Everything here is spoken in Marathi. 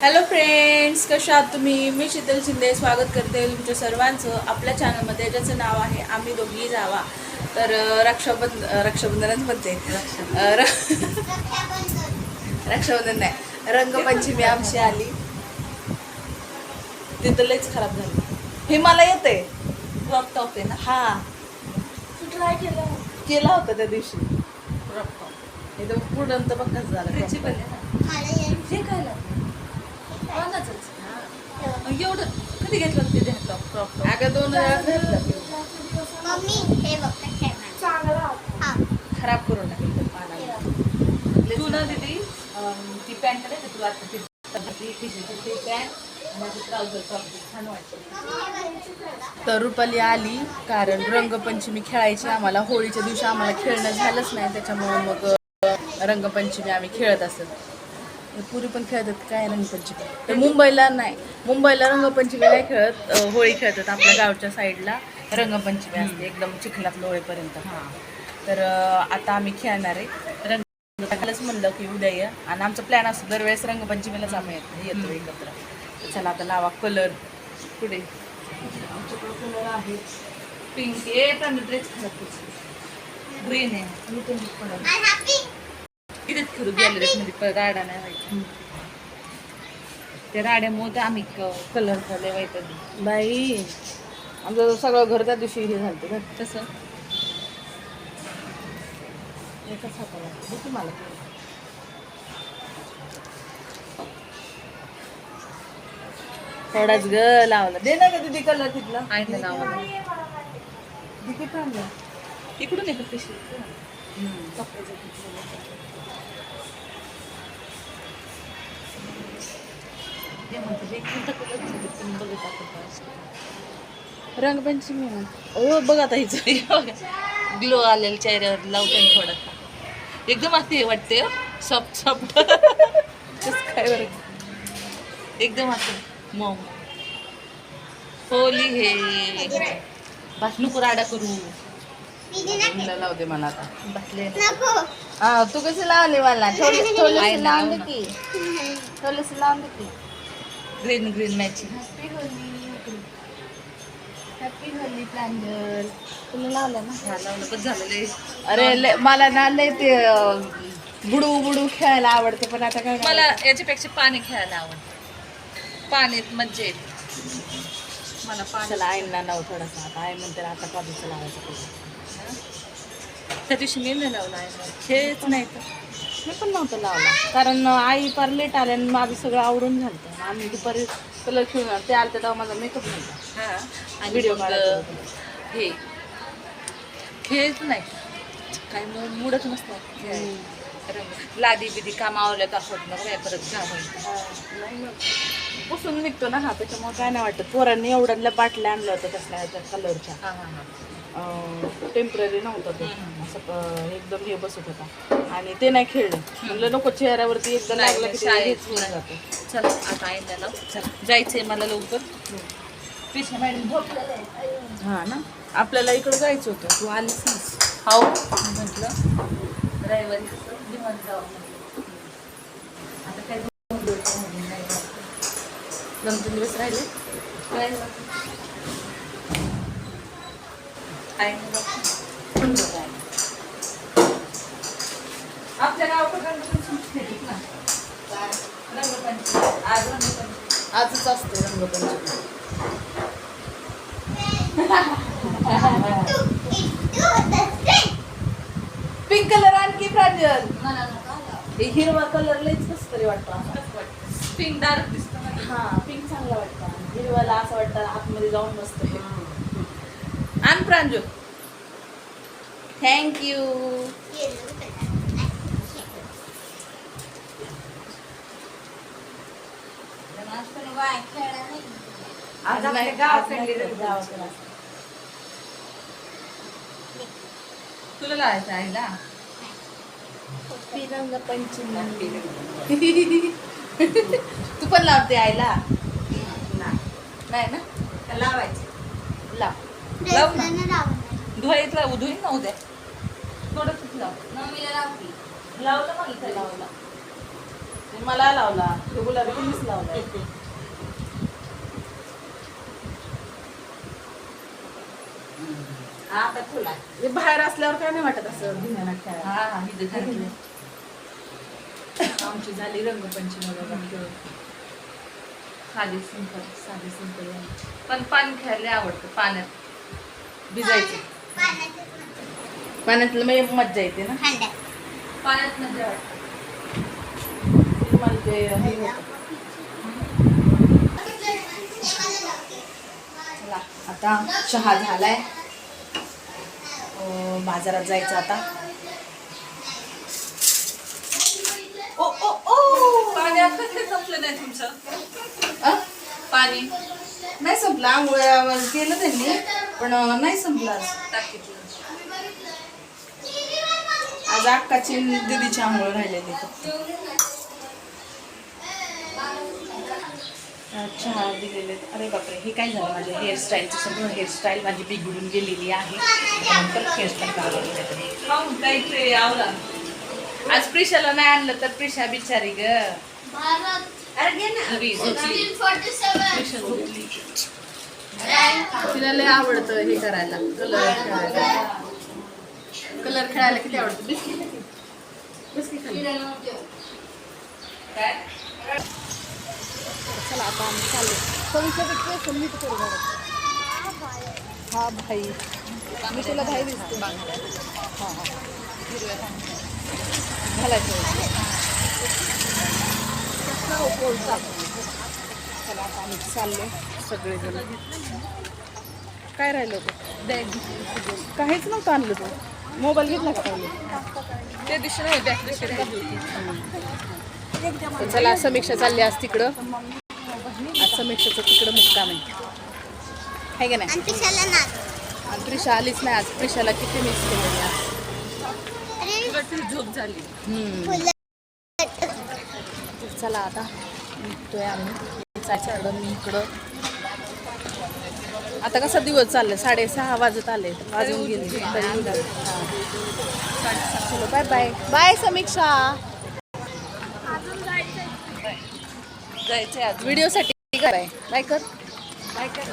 हॅलो फ्रेंड्स कशा आहात तुम्ही? मी शीतल शिंदे स्वागत करते तुमच्या सर्वांचं आपल्या चॅनलमध्ये ज्याचं नाव आहे आम्ही दोघी जावा. तर रक्षाबंध रक्षाबंधनच म्हणते. रक्षाबंधन नाही रंगपंचमी आमची आली. तिथं लईच खराब झाली. हे मला येते क्रॉप टॉप आहे ना? हा. ट्राय केलं केला होता त्या दिवशी. क्रॉप टॉप एकदम पुढं तर बघ कसं झालं crop top. हे काय कोणाचंच एवढं कधी घेतलं ते क्रॉप अगं दोन वेळा घेतलं. मम्मी हे बघ चांगला खराब करून टाकलं तू ना दीदी अं, ती पॅन्ट नाही का तुला आता ती ती ती पॅन्ट आणि ट्राउझर टॉप छान वाटतं. तर रुपाली आली कारण रंगपंचमी खेळायची आम्हाला होळीच्या दिवशी आम्हाला खेळणं झालंच नाही त्याच्यामुळं मग रंगपंचमी आम्ही खेळत असत. पुरी पण खेळतात काय रंगपंचमी तर मुंबईला नाही. मुंबईला रंगपंचमी नाही खेळत. अं, होळी खेळतात आपल्या गावच्या साईडला. रंगपंचमी असते एकदम चिखलात लोळेपर्यंत. तर अं, आता आम्ही खेळणार आहे. रंग कालच म्हणलं की उद्या ये. आणि आमचा प्लॅन असतो दरवेळेस रंगपंचमीलाच आम्ही येतो येतो एकत्र. तर चला आता लावा कलर पुढे. आमच्याकडे कलर आहे पिंक पण ड्रेस ग्रीन आहे. मी पण इथेच फिरू गॅलरीत मध्ये परत राडा नाही व्हायचा त्या राड्यामुळे तर आम्ही कलर झाले व्हायचं बाई आमचं सगळं घर त्या दिवशी हे झालं का तसं एकच हाताला मला थोडाच ग लावला दे ना का दीदी कलर तिथला आहे ना नाव किती चांगलं ते म्हणतात एक कलर रंगपंचमी हो बघ. आता हिचं ग्लो आलेल्या चेहऱ्यावर लावते थोडा. एकदम असे हे? वाटते सॉफ्ट सॉफ्ट काय बरं. एकदम असं. मग होली हे. बस नको राडा करू. लावते मला आता. बसले. नको. हा तू कशी लावली मला? थोडी आहे थोडीशी ना, लावून दे लाव की. थोडीशी लावून की. Green green matching happy Holi happy Holi Pranjal तुला लावलं ना? हा लावलं पण झालेलं अरे मला ना लय ते बुडू बुडू खेळायला आवडते पण आता काय मला याच्यापेक्षा पाणी खेळायला आवडतं. पाण्यात मज्जा येते मला पाणी चला आईंना लाव थोडासा. आता आई म्हणते आता कधीच लावायचं. त्या दिवशी मी नाही लावला आहे. खेळच नाही तर. मी पण नव्हतं लावला. कारण आई फार लेट आले आणि माझं सगळं आवडून झालं आम्ही दुपारी कलर खेळून आलो. ते आलं तेव्हा माझा मेकअप नव्हता. हा. आणि व्हिडिओ मग, काढायचा होता. हे खेळच नाही. काही मू- मूडच नसतं. लादी बिदी काम आवडल्यात असं वाटतं नको बाई, परत होईल नाही मग. पुसून निघतो ना हा. त्याच्यामुळे काय नाही वाटत. पोरांनी एवढ्या बाटल्या आणल्या होत्या तसल्या ह्याच्या कलरच्या हा हा हा. टेंपररी नव्हतं ते. असं एकदम हे बसत होता. आणि ते नाही खेळलं. म्हणलं नको चेहऱ्यावरती एकदा नाही, लागलं की शाळेत. जातं. चला आता आईला लाव चला. जायचंय मला लवकर. आहे. हा ना? आपल्याला इकडं जायचं होतं. तू आलीच ना? हो. म्हटलं. रविवारी आता काय दोन दिवस राहिले नाही दोन तीन दिवस राहिले काय आहे ना बघ. पण बरं आहे. आपल्या गावाकडे ना रंगपंचमी आज रंगपंचमी आजच असते रंगपंचमी. पिंक कलर आणखी प्रांजल हिरवा कलर लईच कसं तरी वाटतो? पिंक डार्क दिसतं हा पिंक चांगला वाटतं. हिरवाला असं वाटतं आतमध्ये जाऊन मस्त आण प्रांजू आज गावाकडे रंगपंचमी. तुला लावायचं आहे ना? रंगपंचमी तू पण लावते आईला. नाही ना? लावायचं. लाव. लाव ना. धुवायला धुईन ना उद्या. थोडंसंच लाव. लावलं मला इथं लावला. मला लावला. तो गुलाबी तुम्हीच लावला. आता हे बाहेर असल्यावर काय नाही वाटत असं. खेळायला हा हा. आमची झाली रंगपंचमी साधी सिंपल साधी सिंपल. पण पाणी खेळायला आवडतं पाण्यात. भिजायचं. पाण्यात पाण्यातलं म्हणजे मज्जा येते ना? पाण्यात मजा वाटतं. मला ते हे होतं. चला, आता चहा झालाय. बाजारात जायचं आता. ओ ओ ओ! पाणी संपलं नाही तुमचं? अं? पाणी. नाही संपलं आंघोळ्यावर केलं त्यांनी. पण नाही संपलं आज. टाकीतलं आज अक्काची दीदीची आंघोळ राहिलेली. फक्त अं, चहा दिलेले. अरे बापरे हे काय झालं? माझ्या हेअरस्टाईलची सगळं हेअरस्टाईल माझी बिघडून गेलेली आहे. नंतर हेअरस्टाईल करावं आज प्रिशाला नाही आणलं तर प्रिशा बिचारी ग. भारत. घरी झोपली. तिला लय आवडतं हे करायला. कलर खेळायला. कलर खेळायला किती आवडतं? Biscuit biscuit. चला आता आम्ही चालू. सविता संगीत करू हा भाई. मी तुला भाई दिसतो. हां हां. घालायचं चला आता आम्ही चाललो सगळेजण. काय राहिलं होतं? काहीच नव्हतं आणलं तू. मोबाईल घेतला का त्या दिवशी नाही त्या दिवशी राहिली तर चला समीक्षा चालली आज तिकडं. आज समीक्षाचं तिकडं मुक्काम आहे. आहे का नाही? त्रिशा आलीच नाही आज त्रिशाला किती मिस होती झोप झाली. चला आता निघतोय आम्ही. मी इकडं. आता कसा दिवस चाललाय? साडेसहा वाजत आले. वाजून गेले. तरी चलो बाय बाय. बाय समीक्षा. जायचंय आज. व्हिडिओसाठी. काय बाय कर. बाय कर.